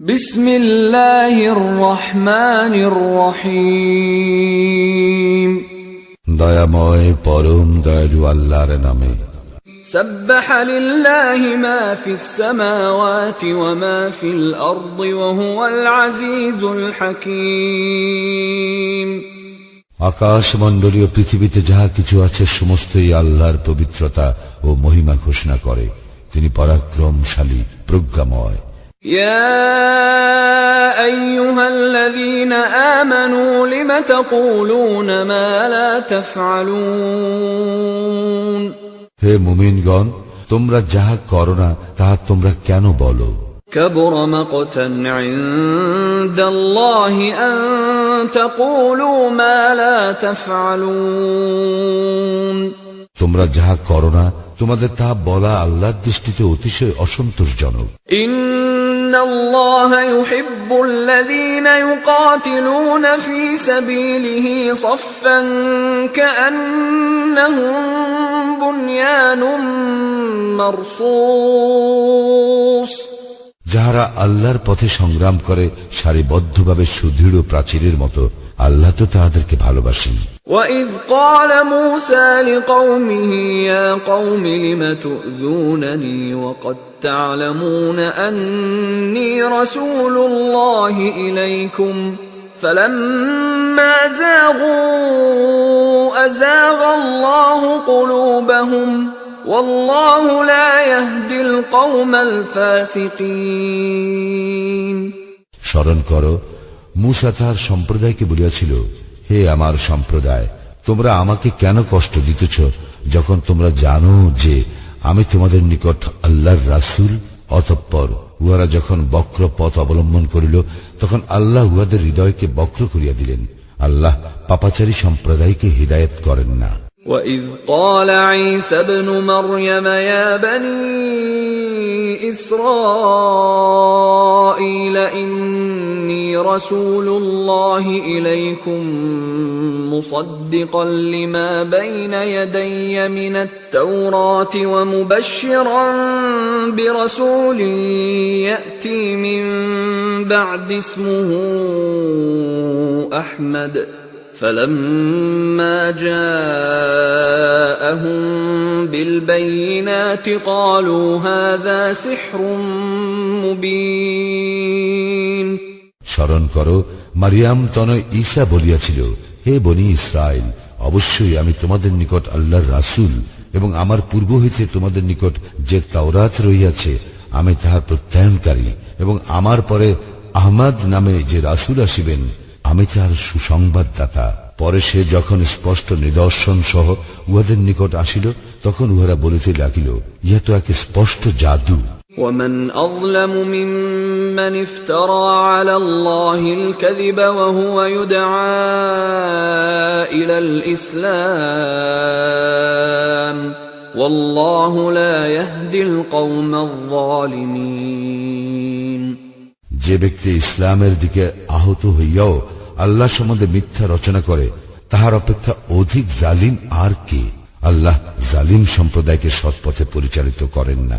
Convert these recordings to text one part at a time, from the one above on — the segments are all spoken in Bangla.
بسم الله الرحمن الرحيم দয়াময় পরম দয়ালু আল্লাহর নামে سبح لله ما في السماوات وما في الأرض وهو العزيز الحكيم আকাশ মণ্ডলীয় পৃথিবীতে যাহা কিছু আছে সমস্তই আল্লাহর পবিত্রতা ও মহিমা ঘোষণা করে তিনি পরাক্রমশালী প্রজ্ঞাময় يا أيها الذين آمنوا لم تقولون ما لا تفعلون হে মুমিনগণ তোমরা যাহা করো না তাহা তোমরা কেন বলো كبر مقتا عند الله أن تقولوا ما لا تفعلون তোমরা যাহা করো না তোমাদের তাহা বলা আল্লাহর দৃষ্টিতে অতিশয় অসন্তোষজনক إن যাহারা আল্লাহর পথে সংগ্রাম করে সারিবদ্ধভাবে সুদৃঢ় প্রাচীরের মতো আল্লাহ তো তাহাদেরকে ভালোবাসেন। وإذ قال موسى لقومه يا قوم لم تؤذونني وقد تعلمون أني رسول الله إليكم فلما زاغوا أزاغ الله قلوبهم والله لا يهدي القوم الفاسقين স্মরণ করো মুসা তাহার সম্প্রদায়কে বলিয়াছিল হে আমার সম্প্রদায় তোমরা আমাকে কেন কষ্ট দিতেছ যখন তোমরা জানো যে আমি তোমাদের নিকট আল্লাহর রাসূল অতঃপর উহারা যখন বক্র পথ অবলম্বন করিল তখন আল্লাহ উহাদের হৃদয়কে বক্র করিয়া দিলেন আল্লাহ পাপাচারী সম্প্রদায়কে হিদায়ত করেন না وإذ قال عيسى ابن مريم يا بني إسرائيل إني رسول الله إليكم مصدقا لما بين يدي من التوراة ومبشرا برسول يأتي من بعد اسمه أحمد. فلما جاءهم بالبينات قالوا هذا سحر مبين. স্মরণ করো। মারিয়াম তনয় ঈসা বলিয়াছিল, হে বনি ইসরায়েল অবশ্যই আমি তোমাদের নিকট আল্লাহর রাসূল এবং আমার পূর্ব হইতে তোমাদের নিকট যে তাওরাত রহিয়াছে, আমি তাহার প্রত্যায়নকারী এবং আমার পরে আহমাদ নামে যে রাসূল আসিবেন, আমি তাহার সুসংবাদদাতা। পরে সে যখন স্পষ্ট নিদর্শন সহ উহাদের নিকট আসিল, তখন উহারা বলিতে লাগিল, ইহা তো এক স্পষ্ট জাদু। ومن أظلم ممن افترى على الله الكذب وهو يدعى إلى الإسلام والله لا يهدي القوم الظالمين যে ব্যক্তি ইসলামের দিকে আহত হইয়াও আল্লাহ সম্বন্ধে মিথ্যা রচনা করে তাহার অপেক্ষা অধিক জালিম আর কে আল্লাহ জালিম সম্প্রদায়কে সৎপথে পরিচালিত করেন না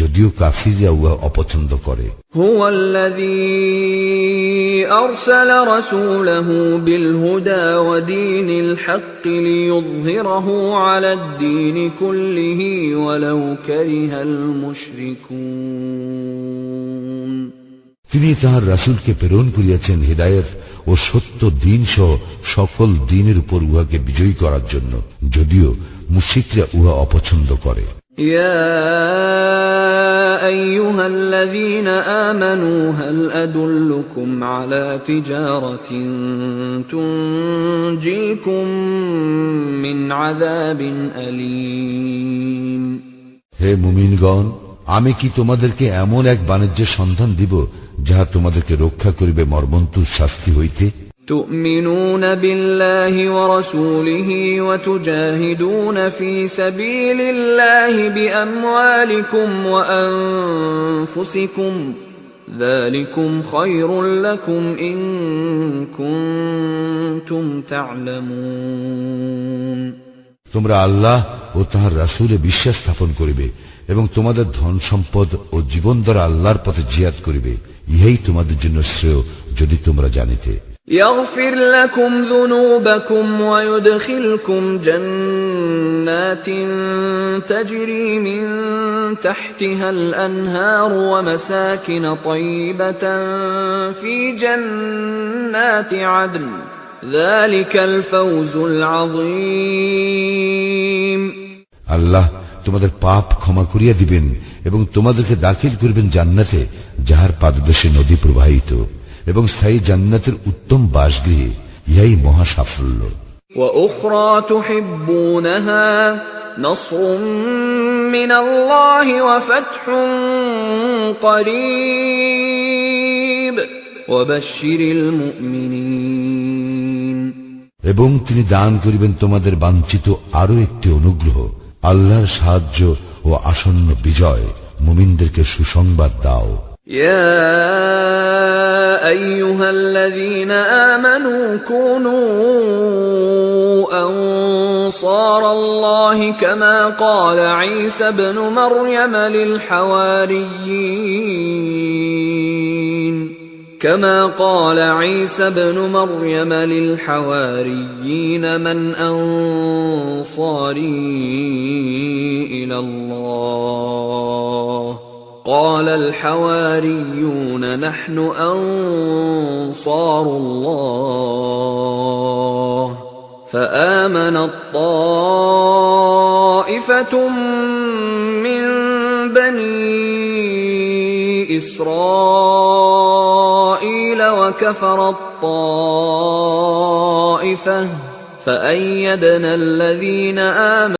যদিও কাফিররা উহা অপছন্দ করে هو الذي ارسل رسوله بالهدى ودين الحق ليظهره على الدين كله ولو كره المشركون তিনি তাহার রাসূলকে প্রেরণ করিয়াছেন হৃদায়ত ও সত্য দিন সহ সকল দিনের উপর উহাকে বিজয়ী করার জন্য যদিও মুশিকরা উহা অপছন্দ করে يا ايها الذين امنوا هل ادلكم على تجاره تنجيكم من عذاب اليم হে মুমিনগণ আমি কি তোমাদেরকে এমন এক বাণিজ্যের সন্ধান দিব যাহা তোমাদেরকে রক্ষা করিবে মর্মন্তুর শাস্তি হইতে تؤمنون بالله ورسوله وتجاهدون في سبيل الله باموالكم وانفسكم ذلكم خير لكم ان كنتم تعلمون তোমরা আল্লাহ ও তাহার রাসূলে বিশ্বাস স্থাপন করিবে এবং তোমাদের ধন সম্পদ ও জীবন দ্বারা আল্লাহর পথে জিয়াদ করিবে ইহাই তোমাদের জন্য শ্রেয় যদি তোমরা জানিতে يغفر لكم ذنوبكم ويدخلكم جنات تجري من تحتها الانهار ومساكن طيبه في جنات عدن ذلك الفوز العظيم আল্লাহ তোমাদের পাপ ক্ষমা করিয়া দিবেন এবং তোমাদেরকে দাখিল করবেন জান্নাতে যাহার পাদদেশে নদী প্রবাহিত এবং স্থায়ী জান্নাতের উত্তম বাসগৃহে ইহাই মহা সাফল্য واخرى تحبونها نصر من الله وفتح قريب وبشر المؤمنين এবং তিনি দান করিবেন তোমাদের বাঞ্ছিত আরো একটি অনুগ্রহ আল্লাহর সাহায্য ও আসন্ন বিজয় মুমিনদেরকে সুসংবাদ দাও يا أيها الذين آمنوا كونوا أنصار الله كما قال عيسى ابن مريم للحواريين. كما قال عيسى ابن مريم للحواريين من أنصاري إلى الله. قال الحواريون نحن أنصار الله. فامنت طائفه من بني إسرائيل وكفرت طائفه فأيدنا الذين آمنوا